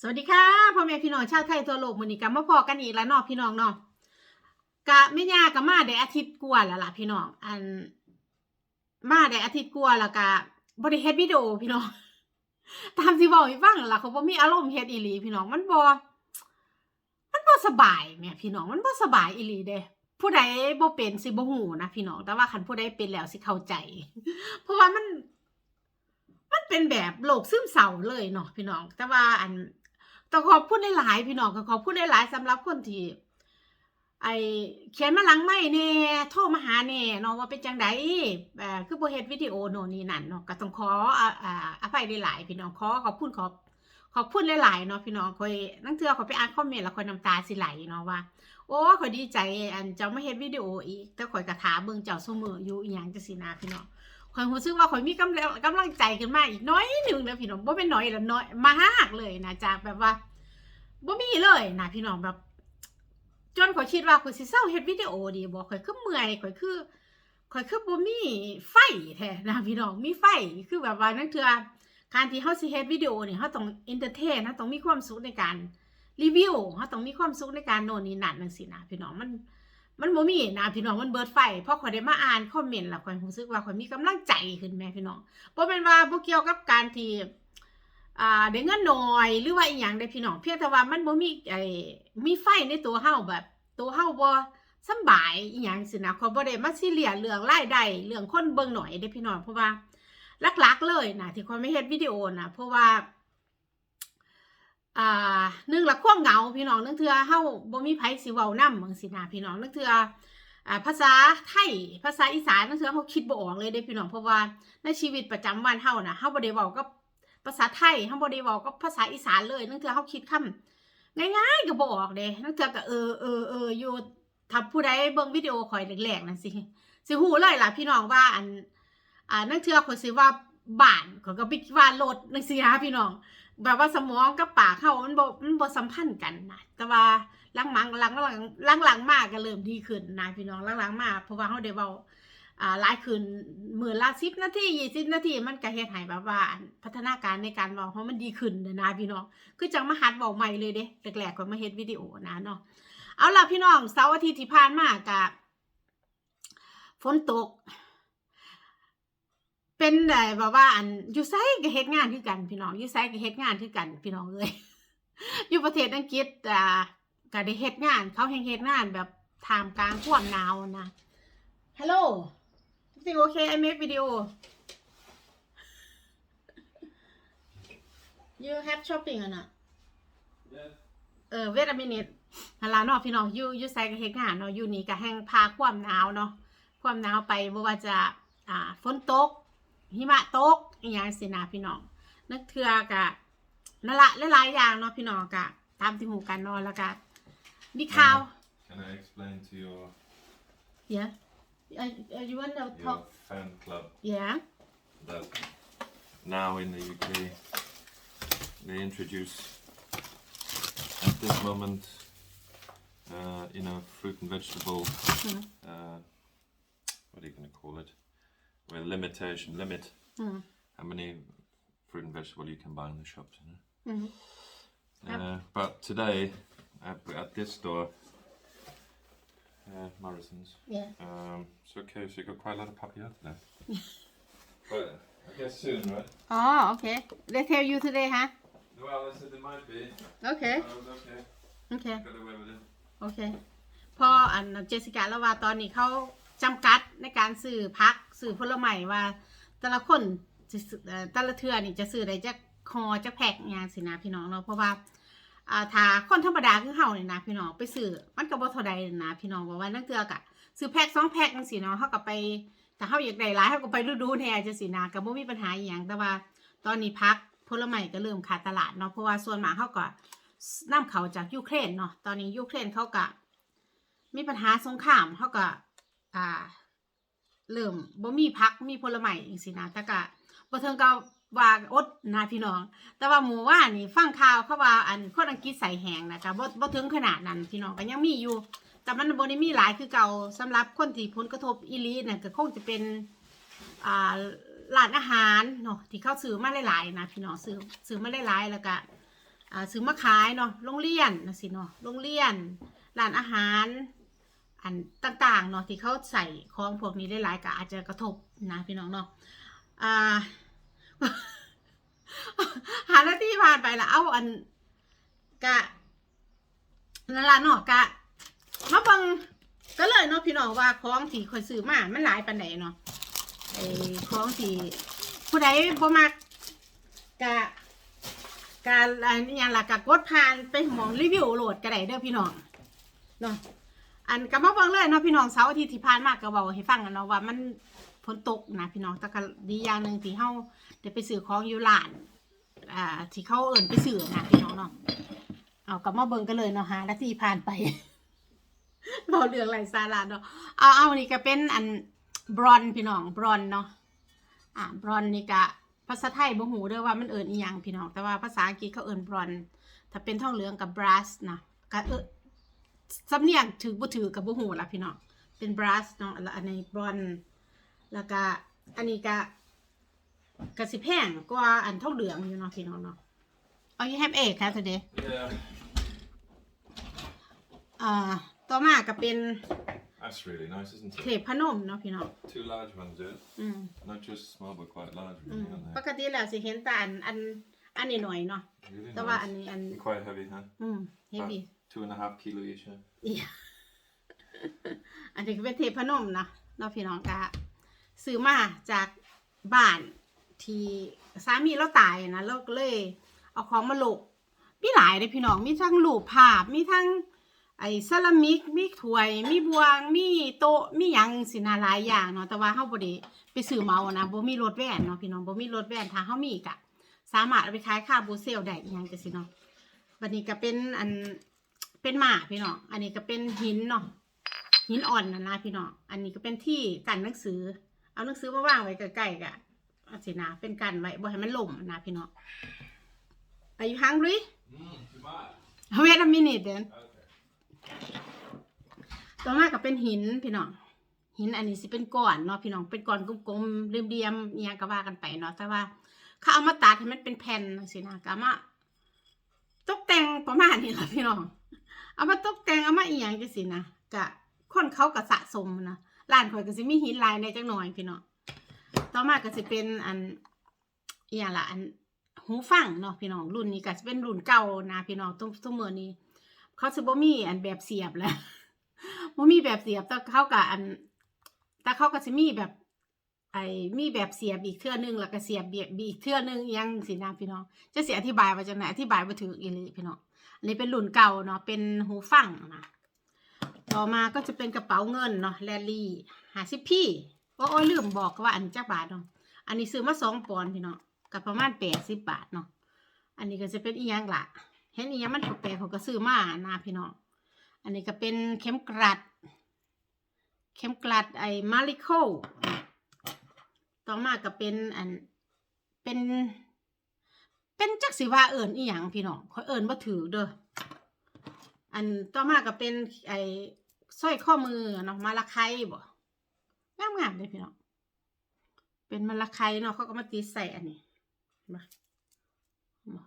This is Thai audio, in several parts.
สวัสดีค่ะพ่อแม่พี่น้องชาวไทยทั่วโลกมื้อนี้ก็มาพอกันอีกแล้วเนาะพี่น้องเนาะกะแม่ย่าก็มาได้อาทิตย์กว่าแล้วล่ะพี่น้องอันมาได้อาทิตย์กว่าแล้วก็บ่ได้เฮ็ดวิดีโอพี่น้องตามที่เว้าให้ฟังล่ะเขาบ่มีอารมณ์เฮ็ดอีหลีพี่น้องมันบ่มันบ่สบายแม่พี่น้องมันบ่สบายอีหลีเด้ผู้ใดบ่เป็นสิบ่ฮู้นะพี่น้องแต่ว่าคันผู้ใดเป็นแล้วสิเข้าใจ เพราะว่ามัน มันเป็นแบบโรคซึมเศร้าเลยเนาะพี่น้อง แต่ว่าอัน ต้องขอบคุณหลายๆพี่น้องก็ขอบคุณหลายๆสำหรับคนที่ไอเขียนมาหลังไม่เน่โทรมาหาเน่เนาะว่าเป็นจังไดเอ่อคือบ่เฮดวิดีโอโนนี่นั่นเนาะก็ต้องขออ่าอภัยหลายๆพี่น้องขอขอบคุณขอบขอบคุณหลายๆเนาะพี่น้องคอยนั่งเทื่อขอยไปอ่านคอมเมนต์แล้วคอยน้ำตาสิไหลเนาะว่า โอ้ขอยดีใจอันเจ้ามาเฮ็ดวิดีโออีกแต่ขอยกระถาเบิ่งเจ้าซุมื้ออยู่อีหยังจังซี่นะพี่น้อง ข่อยรู้สึกว่าข่อยมีกำลังกำลังใจขึ้นมาอีกน้อยหนึ่งนะพี่น้องบ่เป็นน้อยละน้อยมากเลยนะจากแบบว่าบ่มีเลยนะพี่น้องแบบ จนข่อยคิดว่าข่อยสิเศร้าเฮ็ดวิดีโอดีบ่ข่อยคือเมื่อยข่อยคือข่อยคือบ่มีไฟแท้นะพี่น้องมีไฟคือแบบว่านั่นคือการที่เฮาสิเฮ็ดวิดีโอนี่เฮาต้องเอนเตอร์เทนเฮาต้องมีความสุขในการรีวิวเฮาต้องมีความสุขในการโน่นนี่นั่นจังซี่นะพี่น้องมัน มันบ่มีนะพี่น้องมันเบิดไฟพอข่อยได้มาอ่านคอมเมนต์แล้วข่อยรู้สึกว่าข่อยมีกำลังใจขึ้นแม่พี่น้องบ่แม่นว่าบ่เกี่ยวกับการที่อ่าได้เงินน้อยหรือว่าอีหยังได้พี่น้องเพียงแต่ว่ามันบ่มีไอ้มีไฟในตัวเฮาแบบ ตัวเฮาบ่สบายอีหยังสินะข่อยบ่ได้มาซีเรียสเรื่องรายได้เรื่องคนเบิ่งหน่อยเด้พี่น้องเพราะว่าหลักๆเลยนะที่ข่อยไม่เฮ็ดวิดีโอนะเพราะว่า อ่าหนึ่งละความเหงาพี่น้องนึงเทื่อเฮาบ่มีไผสิเว้านำจังซี่นะพี่น้องนึงเทื่ออ่าภาษาไทยภาษาอีสานนึงเทื่อเฮาคิดบ่ออกเลยเด้พี่น้องเพราะว่าในชีวิตประจำวันเฮาน่ะเฮาบ่ได้เว้ากับภาษาไทยเฮาบ่ได้เว้ากับภาษาอีสานเลยนึงเทื่อเฮาคิดคำง่ายๆก็บ่ออกเด้นึงเทื่อก็เออเออเอออยู่ถ้าผู้ใดเบิ่งวิดีโอข่อยแรกๆนั่นสิสิฮู้เลยล่ะพี่น้องว่าอันอ่านึงเทื่อข่อยสิว่าบ้านข่อยก็ไปว่ารถจังซี่นะพี่น้อง แบบว่าสมองกับปากเขามันบมันบสัมพันธ์กันนะแต่ว่าหลังๆหลังหลังหลังหลังมากก็เริ่มดีขึ้นนะพี่น้องหลังๆมากเพราะว่าเขาได้เว้าอ่าหลายขึ้นมื้อละ10นาที20นาทีมันก็เฮ็ดให้แบบว่า พัฒนาการในการเว้าเฮามันดีขึ้นนะพี่น้องคือจังมาหัดเว้าใหม่เลยเด้แรกๆก็มาเฮ็ดวิดีโอนะเนาะเอาล่ะพี่น้องเสาร์อาทิตย์ที่ผ่านมาก็ฝนตก เป็นได้แบบว่าอันอยู่ไสก็เฮ็ดงานคือกันพี่น้องอยู่ไสก็เฮ็ดงานคือกันพี่น้องเอ้ยอยู่ประเทศอังกฤษอ่าก็ได้เฮ็ดงาน เขาแห่งเฮ็ดงานแบบท่ามกลางความหนาวนะ Hello everything okay I make video you have shopping or not Yeah. เออ wait a minute ฮัลโหลเนาะพี่น้องอยู่อยู่ไสก็เฮ็ดงานเนาะอยู่นี่ก็แห่งพาความหนาวเนาะความหนาวไปบ่ว่าจะอ่าฝนตก หิมะตกอีหยังสินะพี่น้องนึกเทื่อกะนั่นละหลายๆอย่างเนาะพี่น้องกะตามที่หูกันเนาะแล้วก็มีข่าว Can I explain to your yeah uh, you want to your talk fan club yeah that now in the UK they introduce at this moment uh, you know fruit and vegetable Mhm. uh, what are you going to call it with limitation limit Mhm. how many fruit and vegetable you can buy in the shops you know? Mhm. Uh, but today at, at this store uh, Morrison's yeah Um, it's okay, so you got quite a lot of papaya today. but I guess soon, right? อ๋อโอเค they tell you today ฮะ Well, I said there might be. โอเค I was okay. โอเค Got away with it. โอเค พออันเจสิกาแล้วว่าตอนนี้เขาจำกัดในการซื้อพัก ซื้อผลไม้ว่า แต่ละคนจะแต่ละเทือนี่จะซื้อได้จักคอจักแพ็กอย่างสินะพี่น้องเนาะเพราะว่าอ่าถ้าคนธรรมดาคือเฮาเนี่ยนะพี่น้องไปซื้อมันก็บ่เท่าใดนะพี่น้องบอกว่านั่นเทือกะซื้อแพ็กสองแพ็กจังซี่เนาะเฮาก็ไปถ้าเฮาอยากได้หลายเฮาก็ไปดูๆแน่จังซี่นะก็บ่มีปัญหาอีหยังแต่ว่าตอนนี้พักผลไม้ก็เริ่มขาดตลาดเนาะเพราะว่าส่วนมากเฮาก็นำเขาจากยูเครนเนาะตอนนี้ยูเครนเขาก็มีปัญหาสงครามเขาก็อ่า เริ่มบ่มีพักมีผลไม้จังซี่นะแต่ก็บ่ถึงกับว่าอดนะพี่น้อง แต่ว่าหมู่ว่านี่ฟังข่าวเขาว่าอันคนอังกฤษใส่แหงนะก็บ่บ่ถึงขนาดนั้นพี่น้องก็ยังมีอยู่ แต่มันบ่ได้มีหลายคือเก่าสำหรับคนที่ผลกระทบอีลีน่ะก็คงจะเป็นอ่าร้านอาหารเนาะที่เขาซื้อมาหลายๆนะพี่น้องซื้อซื้อมาหลายๆแล้วก็อ่าซื้อมาขายเนาะโรงเรียนนะสิเนาะโรงเรียนร้านอาหาร อันต่างๆเนาะที่เขาใส่ของพวกนี้ได้หลายก็อาจจะกระทบนะพี่น้องเนาะอ่าหาหน้าที่ผ่านไปละเอาอันกะนั่นละเนาะกะมาเบังก็เลยเนาะพี่น้องว่าของที่คอยซื้อมามันหลายปันไหนเนาะไอ้ของที่ผู้ใดบ่มักกะกะอันนี้ยังล่ะกะกดผ่านไปหมองรีวิวโหลดก็ได้เด้อพี่น้องเนาะ อันก็มาเบิ่งเลยเนาะพี่น้องเสาร์อาทิตย์ที่ผ่านมาก็เว้าให้ฟังกันเนาะว่ามันฝนตกนะพี่น้องแต่ก็ดีอย่างหนึ่งที่เฮาได้ไปซื้อของอยู่ร้าน อ่า ที่เขาเอิ่นไปซื้อนะพี่น้องเนาะเอากลับมาเบิ่งกันเลยเนาะฮะนาทีผ่านไปเราเรื่องไรสาระเนาะเอาเอานี่ก็เป็นอันบรอนพี่น้องบรอนเนาะอ่าบรอนนี่ก็ภาษาไทยบ่ฮู้เด้อว่ามันเอิ้นอีหยังพี่น้องแต่ว่าภาษาอังกฤษเขาเอิ้นบรอนถ้าเป็นทองเหลืองกับบรัสนะก็เออ สำเนียงถือบ่ถือกับบ่ฮู้ล่ะพี่น้องเป็นบรัสเนาะแล้วอันนี้บรอนแล้วก็อันนี้ก็ก็สิแพงกว่าอันทองเหลืองอยู่เนาะพี่น้องเนาะ Oh you have egg huh today Yeah, อ่าต่อมาก็เป็น that's really nice, isn't เท it? พพนมเนาะพี่น้อง Two large ones, yeah. อืม Not just small, but quite large, อื really, ม aren't ป they? กติแล้วสิเห็นแต่อันอันอันนี้หน่อยๆเนาะ Really แต่ว่าอัน nice. นี้อัน And quite heavy, huh? อืมเฮฟ About วี่ two and a half kilo each, yeah. อันนี้ก็เป็นเทพนมนะเนาะพี่น้องกะซื้อมาจากบ้านที่สามีเราตายนะเราก็เลย เอาของมาโลกมีหลายเลยพี่น้องมีทั้งรูปภาพมีทั้งไอ้เซรามิกมีถ้วย มีบวง มีโต๊ะมีหยังสินาหลายอย่างเนาะแต่ว่าเฮาบ่ได้ไปซื้อเมานะบ่มีรถแว่นเนาะพี่น้องบ่มีรถแว่นถ้าเฮามีก็สามารถเอาไปขายค่าบูเซลได้อีหยังจังซี่เนาะบัดนี้ก็เป็นอัน เป็นหมาพี่น้อง อันนี้ก็เป็นหินเนาะ หินอ่อนนะนะพี่น้อง อันนี้ก็เป็นที่กันหนังสือ เอาหนังสือมาวางไว้ใกล้ๆกะอันสินะเป็นกันไว้บ่ให้มันล่มนะพี่น้อง Are you hungry? Mm, too bad. Wait a minute then ต่อมาก็เป็นหินพี่น้อง หินอันนี้สิเป็นก้อนเนาะพี่น้อง เป็นก้อนกลมๆเรียมๆอหยังก็ว่ากันไปเนาะ แต่ว่าเขาเอามาตัดให้มันเป็นแผ่นสินะก็เอามาตกแต่งประมาณนี้แหละพี่น้อง เอามาตกแต่งเอามาอีหยังจังซี่นะกะคนเขาก็สะสมนะร้านข่อยก็สิมีหินลายในจักหน่อยพี่น้องต่อมาก็สิเป็นอันอีหยังล่ะอันหูฟังเนาะพี่น้องรุ่นนี้ก็จะเป็นรุ่นเก่านะพี่น้องตุ้มตุ้มมือนี้ เขาจะบ่มีอันแบบเสียบแล้วบ่มีแบบเสียบแต่เขากับอัน แต่เขาก็จะมีแบบ ไอ้มีแบบเสียบอีกเทื่อนึงแล้วก็เสียบเบียบอีกเทื่อนึงยังสินะพี่น้องจะเสียอธิบายว่าจังไหนอธิบายบ่ถูกอีหลีพี่น้อง อันนี้เป็นรุ่นเก่าเนาะเป็นหูฟังนะต่อมาก็จะเป็นกระเป๋าเงินเนาะแลลี่หาสิพี่โอ้ยลืมบอกว่าอันจักบาทเนาะอันนี้ซื้อมาสองปอนด์พี่เน้องกับประมาณแปดสิบบาทเนาะอันนี้ก็จะเป็นอีหยังละเห็นอีหยังมันแปลกๆเขาก็ซื้อมานะพี่น้องอันนี้ก็เป็นเข็มกลัด เข็มกลัดไอ้มาริโคต่อมาก็เป็นอันเป็น เป็นจักสิว่าเอิญอีหยังพี่น้องขอยเอิญบ่ถือเด้ออันต่อมาก็เป็นไอ้สร้อยข้อมือเนาะมาละไคบ่งามงามเลยพี่น้องเป็นมาละไคเนาะเขาก็มาติดใส่อันนี้เห็นปะบ่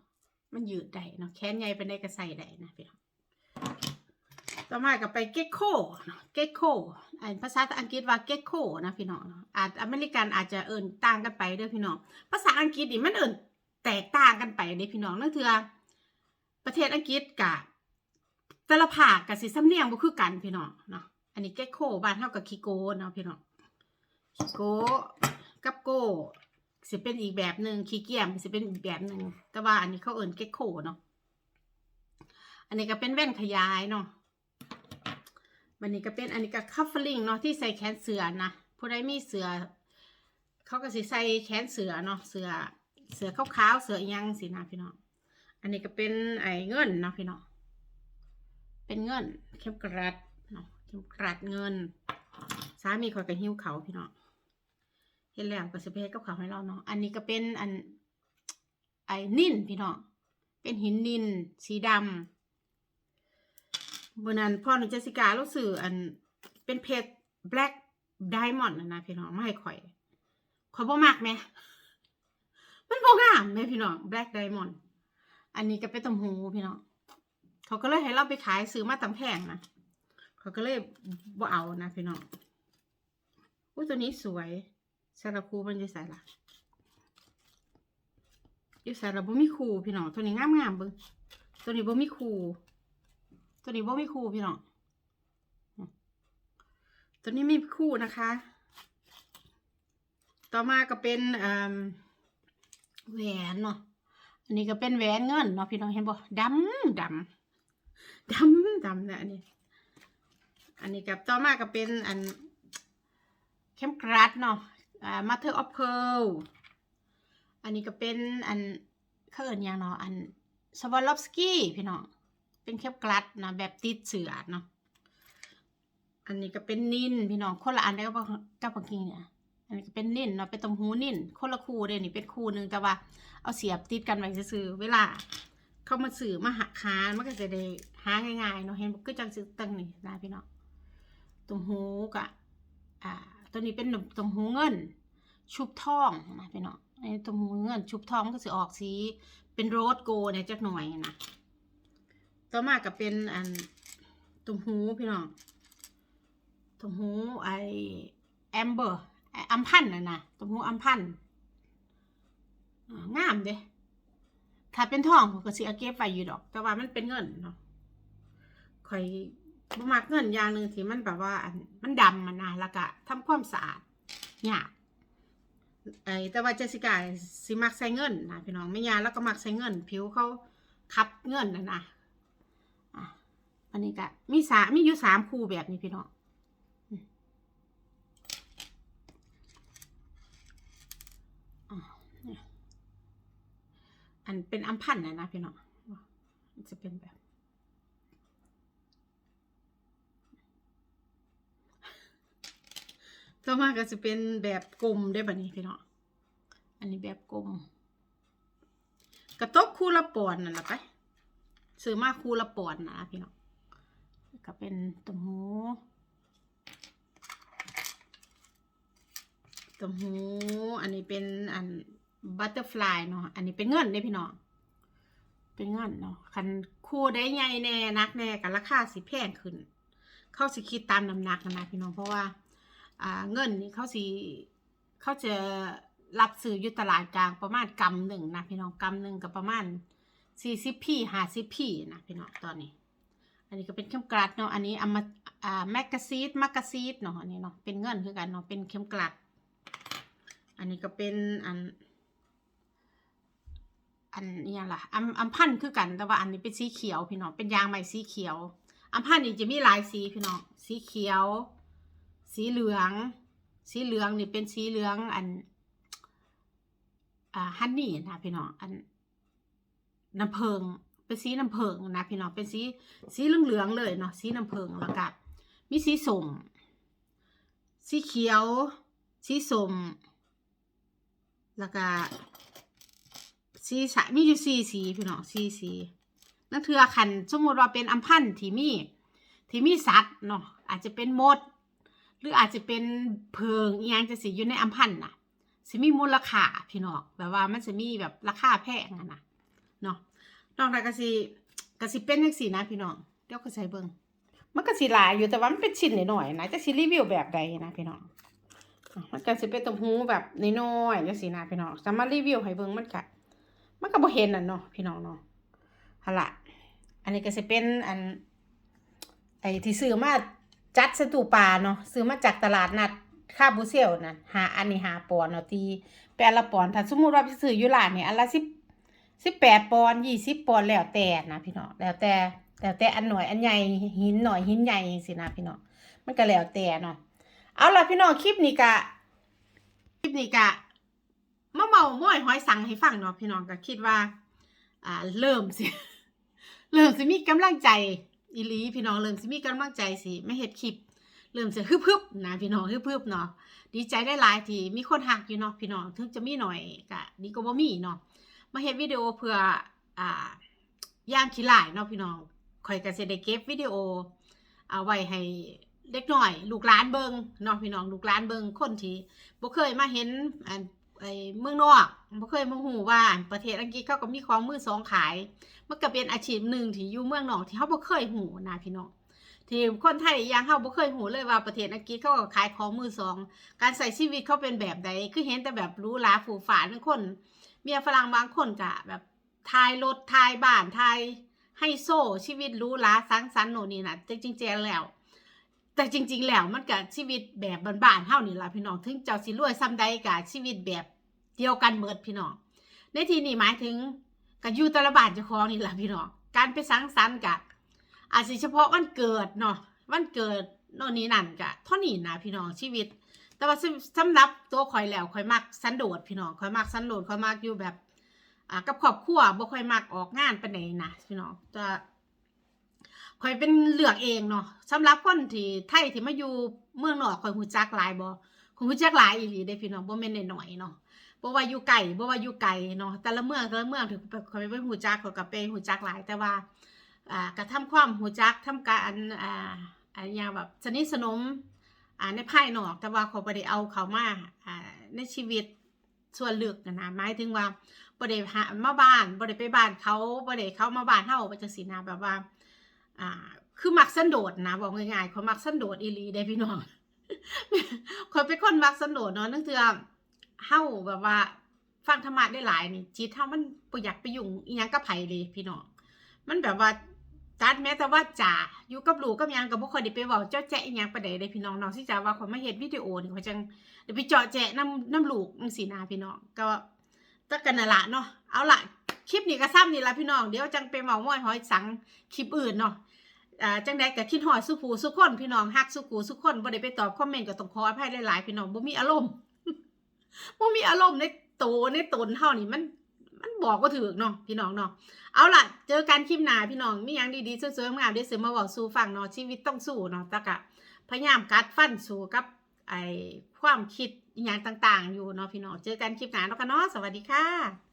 มันยืดได้เนาะแขนใหญ่เป็นได้ก็ใส่ได้นะพี่น้องต่อมาก็ไปเก็กโคเก็กโคอันภาษาอังกฤษว่าเก็กโคนะพี่น้องเนาะอาจอเมริกันอาจจะเอิ่นต่างกันไปเด้อพี่น้องภาษาอังกฤษนี่มันเอิ่น แตกต่างกันไปเด้พี่น้องนั่นคือประเทศอังกฤษกับแต่ละภาคกับสิสำเนียงบ่คือกันพี่น้องเนาะอันนี้เก็กโคบ้านเฮากับคิโกเนาะพี่น้องคิโกกับโกสิเป็นอีกแบบหนึ่งคีเกียมสิเป็นอีกแบบหนึ่งแต่ว่าอันนี้เขาเอิ่นเก็กโคเนาะอันนี้ก็เป็นแว่นขยายเนาะวันนี้ก็เป็นอันนี้ก็คัฟเฟลิงเนาะที่ใส่แขนเสือนะผู้ใดมีเสือ เขาก็สิใส่แขนเสือเนาะเสือ เสือขาวๆเสือยังสินะพี่น้อง อันนี้ก็เป็นไอ้เงินนาะพี่น้อง เป็นเงินเข็มกลัดเนาะเข็มกลัดเงิน สามีคอยก็หิ้วเขาพี่น้องเห็นแล้วก็สิไปเฮ็ดกับเขาให้เราเนาะ อันนี้ก็เป็นอันไอ้นินพี่น้อง เป็นหินนินสีดำบนนั้นพ่อหนูเจสิการู้สึกอันเป็นเพชร black diamond นะนะพี่น้องไม่ให้ข่อย ข่อยบ่มักแหม มันบ่งามแหมพี่น้อง black diamond อันนี้ก็เป็นตำหูพี่น้องเขาก็เลยให้เราไปขายซื้อมาตำแพงนะเขาก็เลยบ่เอานะพี่น้องอุ้ยตัวนี้สวยซาลคูมันจะใส่ละอยู่ใส่ละบ่มีคูพี่น้องตัวนี้งามงามเบิ่งตัวนี้บ่มีคูตัวนี้บ่มีคูพี่น้องตัวนี้มีคู่นะคะ ต่อมาก็เป็นอ่า แหวนเนาะอันนี้ก็เป็นแหวนเงินเนาะพี่น้องเห็นบ่ดำดำดำดำเนี่ยอันนี้ อันนี้กับต่อมาก็เป็นอันเข้มกรัดเนาะอ่า mother of pearl อันนี้ก็เป็นอันเขาเอิ้นยังเนาะอันสวอลลอฟสกี้พี่น้องเป็นเข้มกรัดนะแบบติดเสือเนาะอันนี้ก็เป็นนินพี่น้องคนละอันได้กับกับปังกิงเนี่ย อันนี้ก็เป็นนิ่นเนาะเป็นตำหูนิ่นคนละคู่เด้นี่เป็นคู่หนึ่งแต่ว่า เอาเสียบติดกันไว้ซื่อเวลา เข้ามาสื่อมาหาคานมันก็จะได้หาง่ายๆเนาะเห็นก็จังซื้อตั้งนี่นะพี่เนาะตรงหูกะอ่า ตัวนี้เป็นตรงหูเงิน ชุบทองนะพี่เนาะไอ้ตรงหูเงิน ชุบทองก็จะออกสีเป็นโรสโกเนี่ยจักหน่อยนะต่อมาก็เป็นอันตรงหูพี่น้องตรงหูไอแอมเบอร์ อัมพันธ์น่ะนะตรงหูอัมพันธ์งามเด้ถ้าเป็นทองผมก็สิเอาเก็บไว้อยู่ดอก แต่ว่ามันเป็นเงินเนาะข่อยบ่มักเงินอย่างหนึ่งที่มันแบบว่ามันดำมันนะแล้วก็ทำความสะอาดยากไอ้แต่ว่าเจสิก้าสิมักใส่เงินนะพี่น้องไม่ยาแล้วก็มักใส่เงิน ผิวเขาคับเงินนะนะอะอันนี้ก็มีสามีอยู่สามคู่แบบนี้พี่น้อง อ่าเนี่ย อันเป็นอัมพันธ์นะนะพี่น้องจะเป็นแบบ ต่อมาก็จะเป็นแบบกลมได้แบบนี้พี่น้อง อันนี้แบบกลม กระตกคู่ละปอนด์นั่นแหละไป ซื้อมาคู่ละปอนด์นะพี่น้อง ก็เป็นตัวหูตมหู อันนี้เป็นอัน บัตเตอร์ฟลายเนาะอันนี้เป็นเงินเด้พี่น้องเป็นเงินเนาะคันคู่ได้ใหญ่แน่นักแน่กันราคาสิแพงขึ้น เข้าสิคิดตามน้ำหนักนะพี่น้องเพราะว่าอ่าเงินนี่เขาสิเขาจะรับซื้ออยู่ตลาดกลางประมาณกำหนึ่งนะพี่น้องกำหนึ่งกับประมาณสี่สิบพี่ห้าสิบพี่นะพี่น้องตอนนี้ อันนี้ก็เป็นเข้มกลัดเนาะอันนี้เอามาอ่าแมกกาซีดมักกาซีดเนาะอันนี้เนาะเป็นเงินคือกันเนาะเป็นเข้มกลัด อันนี้ก็เป็นอัน อันนี้ยังล่ะอัมอัมพันธ์คือกันแต่ว่าอันนี้เป็นสีเขียวพี่น้องเป็นยางใหม่สีเขียว อัมพันธ์นี่จะมีหลายสีพี่น้องสีเขียว สีเหลือง สีเหลืองนี่เป็นสีเหลืองอันอ่าฮันนี่นะพี่น้องอันน้ำเพิงเป็นสีน้ำเพิงนะพี่น้องเป็นสีสีเหลืองๆเลยเนาะสีน้ำเพิงแล้วก็มีสีส้มสีเขียว สีส้มแล้วก็ สีสะมีอยู่สี่สีพี่น้องสี่สีนั่นคือคันสมมติว่าเป็นอัมพันธ์ที่มีที่มีสัตว์เนาะอาจจะเป็นมด หรืออาจจะเป็นเพิงอีหยังจะสิอยู่ในอัมพันธ์น่ะสิมีมูลค่าพี่น้องแบบว่ามันจะมีแบบราคาแพงอะนะเนาะนอกจากก็สิก็สิเป็นจังซี่นะพี่น้องเดี๋ยวก็ใส่เบิ่งมันก็สิหลายอยู่แต่ว่ามันเป็นชิ้นหน่อยๆนะจะสิรีวิวแบบใดนะพี่น้องมันก็สิเป็นตรงหูแบบน้อยๆจังซี่นะพี่น้องสามารถรีวิวให้เบิ่งมันก็ มันก็บ่เห็นน่ะเนาะพี่น้องเนาะหั่นล่ะอันนี้ก็สิเป็นอัน ไอ้ที่ซื้อมาจัดสตูปลาเนาะซื้อมาจากตลาดนัดคาบูเซลน่ะหาอันนี้หาปอนเนาะทีแปดละปอนถ้าสมมุติว่าไปซื้ออยู่ร้านนี่อันละ10 18ปอนด์20ปอนแล้วแต่นะพี่น้องแล้วแต่แล้วแต่อันหน่อยอันใหญ่หินหน่อยหินใหญ่จังซี่นะพี่น้องมันก็แล้วแต่เนาะเอาล่ะพี่น้องคลิปนี้กะคลิปนี้กะ มาเมาม้อยห้อยสังให้ฟังเนาะพี่น้องก็คิดว่า อ่า เริ่มสิ เริ่มสิมีกำลังใจอีลีพี่น้องเริ่มสิมีกำลังใจสิไม่เฮ็ดคลิป เริ่มสิฮึบๆนะพี่น้องฮึบๆเนาะดีใจได้หลายทีมีคนหักอยู่เนาะพี่น้องถึงจะมีหน่อยกะดีก็บ่มีเนาะมาเฮ็ดวิดีโอเพื่ออ่าย่างขี้หลายเนาะพี่น้องข่อยก็สิได้เก็บวิดีโอเอาไว้ให้เด็กหน่อย ลูกหลานเบิงเนาะพี่น้องลูกหลานเบิงคนที่บ่เคยมาเห็นอัน ไอ้เมืองนอกบ่เคยมาหูว่าประเทศอังกฤษเขาก็มีของมือสองขาย มันก็เป็นอาชีพหนึ่งที่อยู่เมืองนอกที่เขาบ่เคยหูนะพี่น้องที่คนไทยอย่างเขาบ่เคยหูเลยว่าประเทศอังกฤษเขาก็ขายของมือสอง การใส่ชีวิตเขาเป็นแบบใดคือเห็นแต่แบบรู้หราฝูฝานบางคน เมียฝรั่งบางคนก็แบบทายรถทายบ้านทายไฮโซ่ชีวิตรู้หราสังสรรค์โน่นนี่นะแต่จริงๆแล้ว แต่จริง ๆ แล้วมันก็ชีวิตแบบบ้านๆเฮานี่ล่ะพี่น้อง ถึงเจ้าสิรวยซ้ำใดก็ชีวิตแบบเดียวกันเมิดพี่น้อง ในที่นี้หมายถึงก็อยู่ต่ละบานเจ้าของนี่ล่ะพี่น้อง การไปสังสรรค์ก็อาจสิเฉพาะวันเกิดเนาะ วันเกิดโน่นนี่นั่นก็เท่านี้นะพี่น้องชีวิต แต่ว่าสำสำหรับตัวข่อยแล้วข่อยมักสันโดษพี่น้องข่อยมักสันโดษข่อยมักอยู่แบบกับครอบครัวบ่ค่อยมักออกงานไปานนะพี่น้องจะ ข่อยเป็นเลือกเองเนาะสำหรับคนที่ไทยที่มาอยู่เมืองนอกข่อยฮู้จักหลายบ่ข่อยฮู้จักหลายอีหลีเด้พี่น้องบ่แม่นน้อยเนาะบ่ว่าอยู่ไกลบ่ว่าอยู่ไกลเนาะแต่ละเมืองแต่ละเมืองถึงข่อยไปฮู้จักข่อยก็ไปฮู้จักหลายแต่ว่าอ่ากระทำความฮู้จักทำการอ่าอันยางแบบสนิทสนมอ่าในภายนอกแต่ว่าเขาบ่ได้เอาเขามาอ่าในชีวิตส่วนลึกนะนะหมายถึงว่าบ่ได้หามาบ้านบ่ได้ไปบ้านเขาบ่ได้เขามาบ้านเฮาว่าจังซี่นะแบบว่า อ่า คือมักสันโดษนะบอกง่ายๆเขามักสันโดษอีลีได้พี่น้องคนเป็นคนมักสันโดษเนาะนั่นคือเฮ้าแบบว่า ฟังธรรมะได้หลายนี่จิตเฮามันบ่อยากไปยุ่งอีหยังกับไผเลยพี่น้องมันแบบว่าตัดแม้แต่ว่าจ่าอยู่กับลูกกับยังก็บ่ค่อยได้ไปเว้าเจ้าแจ๊อีหยังปานใดเด้พี่น้องน้องสิจ๋าว่าคนมาเฮ็ดวิดีโอนี่เขาจังได้ไปเจาะแจ๊น้ำน้ำลูกจังซี่นะพี่น้องก็ตะกันละเนาะเอาล่ะ คลิปนี้ก็ซ้ำนี่ละพี่น้อง เดี๋ยวจังไปเมาม้อยหอยสังคลิปอื่นเนาะอ่าจังใดก็คิดฮอดสุผู้สุคนพี่น้องฮักสุกูสุคนบ่ได้ไปตอบคอมเมนต์ก็ต้องขออภัยหลายๆพี่น้องบ่มีอารมณ์บ่มีอารมณ์ในโตในตนเฮานี่มันมันบอกก็ถือเนาะพี่น้องเนาะเอาล่ะ เจอกันคลิปหน้าพี่น้องมีหยังดีๆสวยๆงามๆได้เสริมาบอกสู่ฟังเนาะชีวิตต้องสู้เนาะต่กะพยายามกัดฟันสู้กับไอความคิดอย่างต่าง ๆ อยู่เนาะพี่น้องเจอกันคลิปหน้าแล้วกันเนาะสวัสดีค่ะ